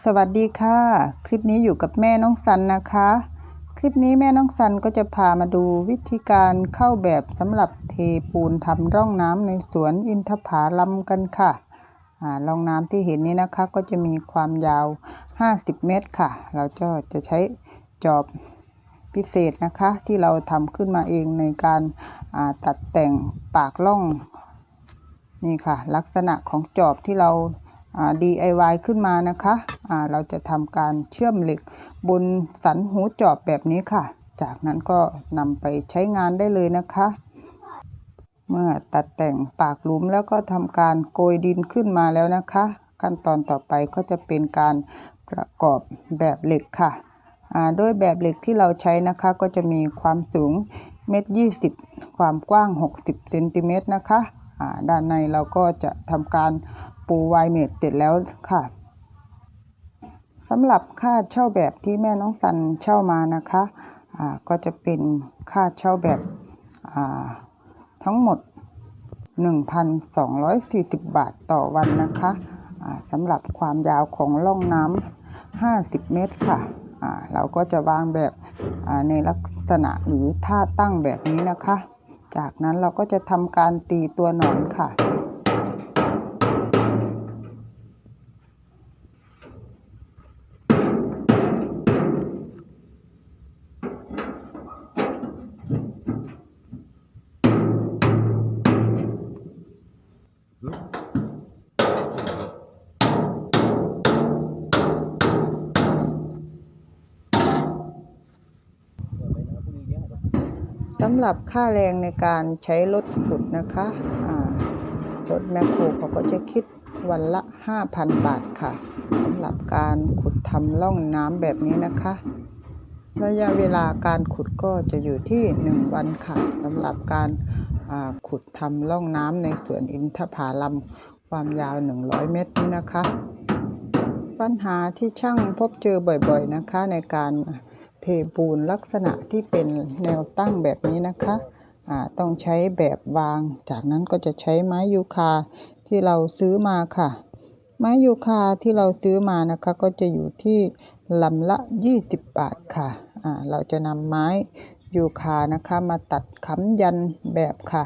สวัสดีค่ะ คลิปนี้อยู่กับแม่น้องสันนะคะ คลิปนี้แม่น้องสันก็จะพามาดูวิธีการเข้าแบบสำหรับเทปูนทำร่องน้ำในสวนอินทผาลัมกันค่ะอ่าร่องน้ำที่เห็นนี้นะคะก็จะมีความยาว 50 เมตรค่ะ เราจะจะใช้จอบพิเศษนะคะ ที่เราทำขึ้นมาเองในการอ่าตัดแต่งปากร่องนี่ค่ะ ลักษณะของจอบที่เราอ่า DIY ขึ้นมานะคะ เราจะทำการเชื่อมเหล็กบนสันหูจอบแบบนี้ค่ะ จากนั้นก็นำไปใช้งานได้เลยนะคะ เมื่อตัดแต่งปากหลุมแล้วก็ทำการโกยดินขึ้นมาแล้วนะคะ ขั้นตอนต่อไปก็จะเป็นการประกอบแบบเหล็กค่ะโดยแบบเหล็กที่เราใช้นะคะก็จะมีความสูงเมตรยี่สิบความกว้าง 60เซนติเมตรนะคะด้านในเราก็จะทำการปูไวเมตเสร็จแล้วค่ะ สำหรับค่าเช่าแบบที่แม่น้องสันเช่ามานะคะอ่าก็จะเป็นค่าเช่าแบบทั้งหมด 1,240 บาทต่อวันนะคะสำหรับความยาวของร่องน้ำ50 เมตรค่ะเราก็จะวางแบบในลักษณะหรือท่าตั้งแบบนี้นะคะ จากนั้นเราก็จะทำการตีตัวหนอนค่ะ สำหรับค่าแรงในการใช้รถขุดนะคะรถแมคโครเขาก็จะคิดวันละ 5,000 บาทค่ะสำหรับการขุดทำร่องน้ำแบบนี้นะคะ ระยะเวลาการขุดก็จะอยู่ที่ 1 วันค่ะสำหรับการ ขุดทำร่องน้ำในสวนอินทผาลัมความยาว 100 เมตรนี้นะคะ ปัญหาที่ช่างพบเจอบ่อยๆนะคะ ในการเทปูนลักษณะที่เป็นแนวตั้งแบบนี้นะคะต้องใช้แบบวาง จากนั้นก็จะใช้ไม้ยูคาที่เราซื้อมาค่ะ ไม้ยูคาที่เราซื้อมานะคะก็จะอยู่ที่ลำละ 20 บาทค่ะอ่าเราจะนำไม้ ยูคานะคะมาตัดค้ำยันแบบค่ะ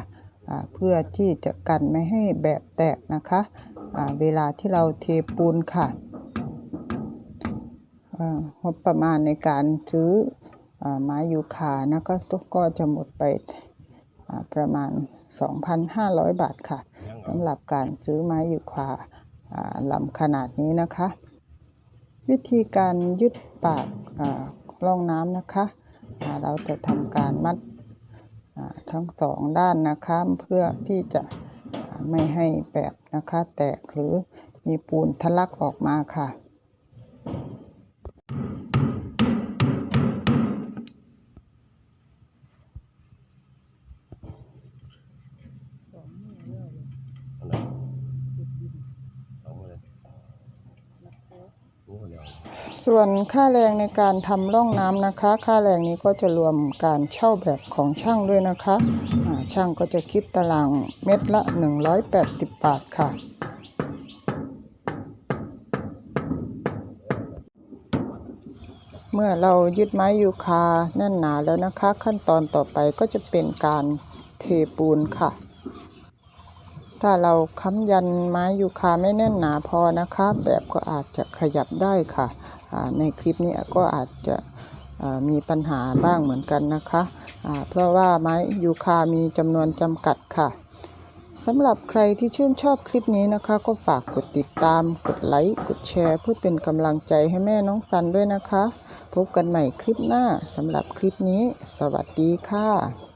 เพื่อที่จะกันไม่ให้แบบแตกนะคะเวลาที่เราเทปูนค่ะอ่างบประมาณในการซื้ออไม้ยูคานะก็ก็จะหมดไปประมาณ 2,500 บาทค่ะสำหรับการซื้อไม้ยูคาอ่าลำขนาดนี้นะคะ วิธีการยึดปากร่องน้ำนะคะ เราจะทำการมัดทั้งสองด้านนะคะเพื่อที่จะไม่ให้แบบนะคะแตกหรือมีปูนทะลักออกมาค่ะ อันไหนเอามาเลยรู้คนเดียว ส่วนค่าแรงในการทำร่องน้ำนะคะ ค่าแรงนี้ก็จะรวมการเช่าแบบของช่างด้วยนะคะอ่าช่างก็จะคิดตารางเม็ดละ 180 บาทค่ะ เมื่อเรายึดไม้ยูคาแน่นหนาแล้วนะคะ ขั้นตอนต่อไปก็จะเป็นการเทปูนค่ะ ถ้าเราค้ำยันไม้ยูคาไม่แน่นหนาพอนะคะ แบบก็อาจจะขยับได้ค่ะในคลิปนี้ก็อาจจะมีปัญหาบ้างเหมือนกันนะคะเพราะว่าไม้ยูคามีจำนวนจำกัดค่ะสำหรับใครที่ชื่นชอบคลิปนี้นะคะ ก็ฝากกดติดตาม กดไลค์ กดแชร์ เพื่อเป็นกำลังใจให้แม่น้องซันด้วยนะคะ พบกันใหม่คลิปหน้าสำหรับคลิปนี้ สวัสดีค่ะ